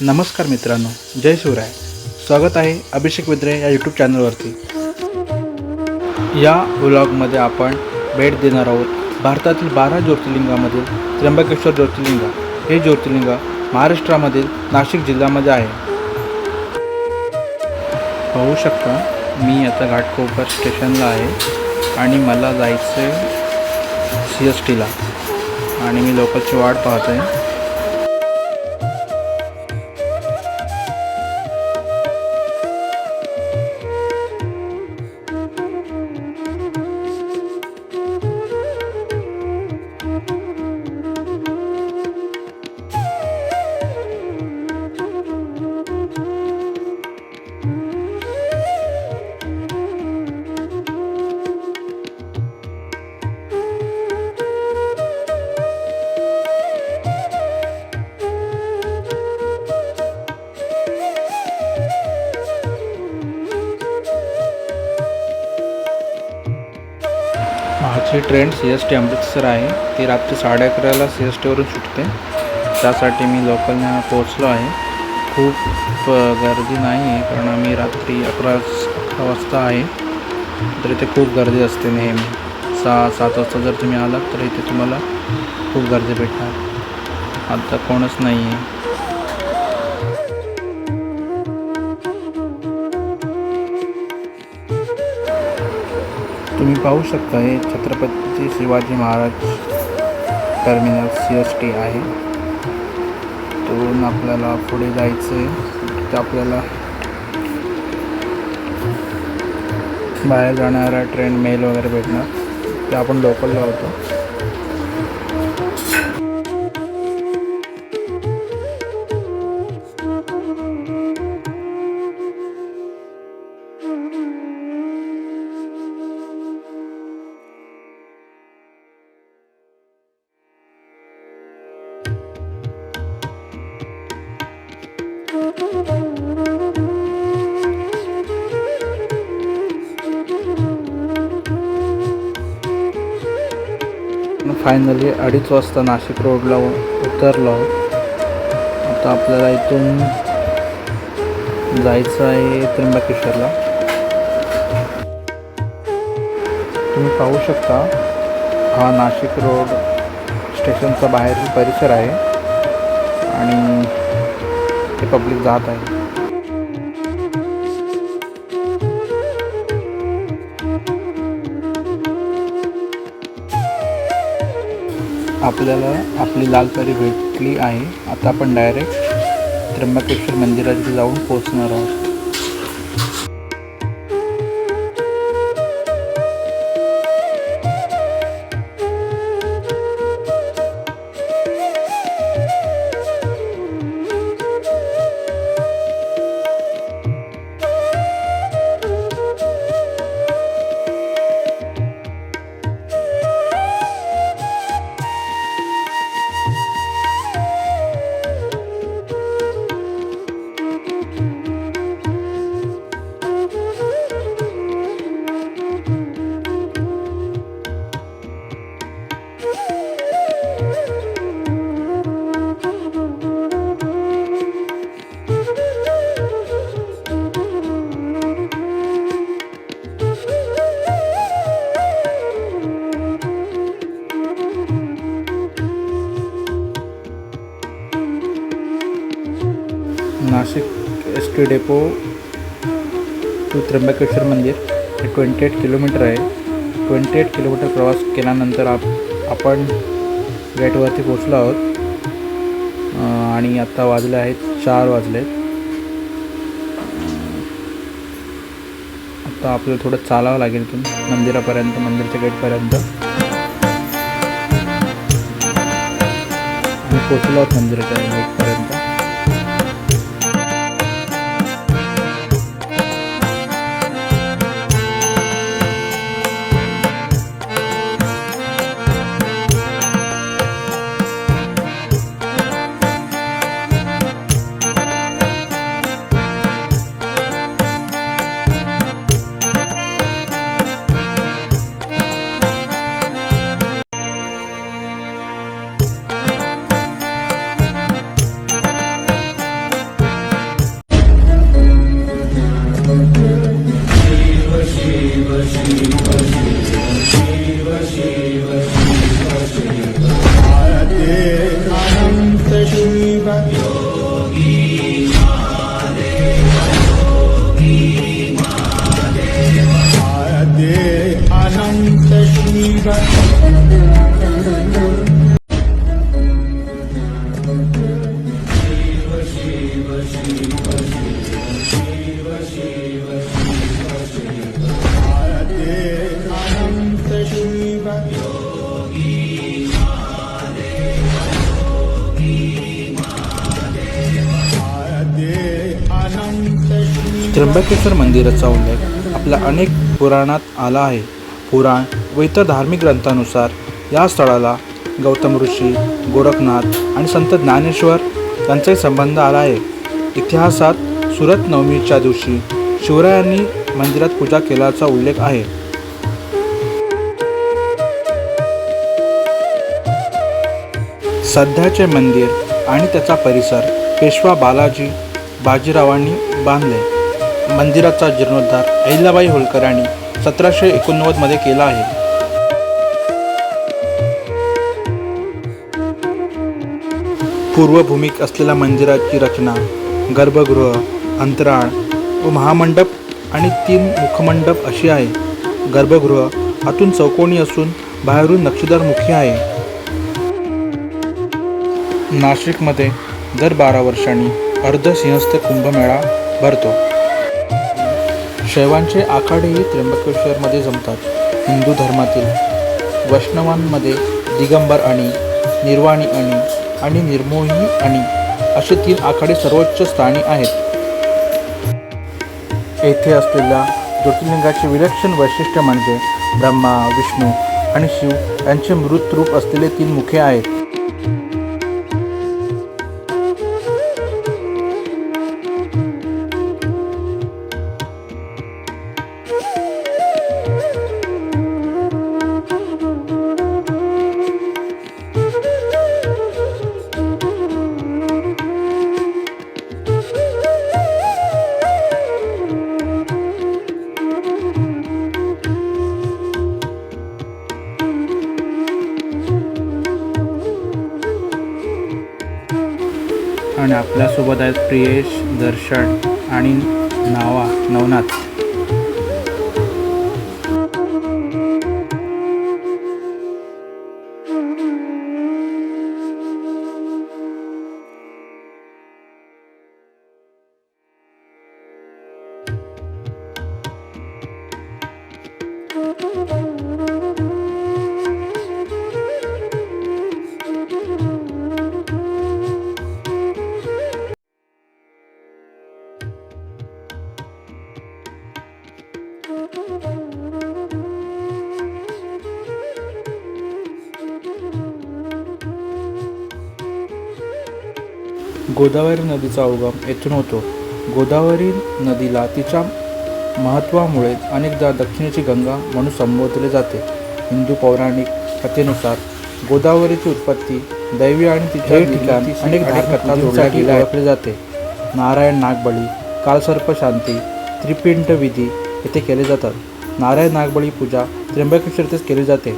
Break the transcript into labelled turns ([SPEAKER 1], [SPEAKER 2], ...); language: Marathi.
[SPEAKER 1] नमस्कार मित्रांनो जय शिवराय. स्वागत आहे अभिषेक विद्रे या यूट्यूब चॅनलवरती या ब्लॉगमध्ये आपण भेट देणार आहोत भारतातील बारा ज्योतिर्लिंगामधील त्र्यंबकेश्वर ज्योतिर्लिंग. हे ज्योतिर्लिंग महाराष्ट्रामधील नाशिक जिल्ह्यामध्ये आहे. पाहू शकता मी आता घाटकोपर स्टेशनला आहे आणि मला जायचं आहे सी एस टीला. आणि मी लोकलची वाट पाहत आहे माझी train C S T Amritsar आहे. ती रात्री साडे अकराला सी एस टीवरून सुटते. त्यासाठी मी लोकलनं पोचलो आहे. खूप गर्दी नाही आहे कारण आम्ही रात्री अकरा अकरा वाजता आहे. तर इथे खूप गर्दी असते नेहमी. सहा सात वाजता जर तुम्ही आलात तर इथे तुम्हाला खूप गर्दी भेटणार. आता कोणच नाही आहे तुम्ही पाहू शकता हे Chhatrapati Shivaji Maharaj terminal C S T आहे. तिथून आपल्याला पुढे जायचं आहे तिथे आपल्याला बाहेर जाणारा ट्रेन मेल वगैरे भेटणार. ते आपण लोकल लावतो फायनली अडीच वाजता नाशिक रोडला उतरलो. आता आपल्याला इथून जायचं आहे त्र्यंबकेश्वरला. तुम्ही पाहू शकता हा नाशिक रोड स्टेशनचा बाहेरील परिसर आहे. आणि ते पब्लिक जात आहे. आपल्याला आपली लाल तारी भेटली आहे. आता आपण डायरेक्ट त्र्यंबकेश्वर मंदिरात जाऊन पोहोचणार आहोत. Nashik S T depot to Trimbakeshwar मंदिर, हे ट्वेंटी एट किलोमीटर आहे. ट्वेंटी एट किलोमीटर प्रवास केल्यानंतर आप आपण गेटवरती पोचलो आहोत. आणि आत्ता वाजले आहेत चार वाजले. आता आपल्याला थोडं चालावं लागेल इथून मंदिरापर्यंत मंदिरच्या गेटपर्यंत. आम्ही पोचलो आहोत मंदिराच्या गेटपर्यंत. त्र्यंबकेश्वर मंदिराचा उल्लेख आपल्या अनेक पुराणात आला आहे. पुराण व इतर धार्मिक ग्रंथानुसार या स्थळाला गौतम ऋषी गोरखनाथ आणि संत ज्ञानेश्वर यांचाही संबंध आला आहे. इतिहासात सुरत नवमीच्या दिवशी शिवरायांनी मंदिरात पूजा केल्याचा उल्लेख आहे. सध्याचे मंदिर आणि त्याचा परिसर पेशवा बालाजी बाजीरावांनी बांधले. मंदिराचा जीर्णोद्धार अहिल्याबाई होळकर यांनी सतराशे एकोणनव्वदमध्ये केला आहे. पूर्वभूमिक असलेल्या मंदिराची रचना गर्भगृह अंतराळ व महामंडप आणि तीन मुखमंडप अशी आहे गर्भगृह आतून चौकोनी असून बाहेरून नक्षीदार मुखी आहे. नाशिकमध्ये दर बारा वर्षांनी अर्धसिंहस्थ कुंभमेळा भरतो. शैवांचे आखाडेही त्र्यंबकेश्वरमध्ये जमतात. हिंदू धर्मातील वैष्णवांमध्ये दिगंबर आणि निर्वाणी आणि आणि निर्मोही आणि असे तीन आखाडे सर्वोच्च स्थानी आहेत. येथे असलेल्या ज्योतिर्लिंगाचे विलक्षण वैशिष्ट्य म्हणजे ब्रह्मा विष्णू आणि शिव यांचे मृत रूप असलेले तीन मुखे आहेत. आणि आपल्यासोबत आहेत प्रियेश दर्शन आणि नावा नवनाथ. गोदावरी नदीचा उगम येथून होतो. गोदावरी नदीला तिच्या महत्त्वामुळे अनेकदा दक्षिणेची गंगा म्हणून संबोधले जाते. हिंदू पौराणिक कथेनुसार गोदावरीची उत्पत्ती दैवी आणि तिच्या ठिकाणी अनेक जोडल्या गेल्या ओळखले जाते. नारायण नागबळी कालसर्प शांती त्रिपिंड विधी येथे केले जातात. नारायण नागबळी पूजा त्र्यंबकेश्वर येथेच केली जाते.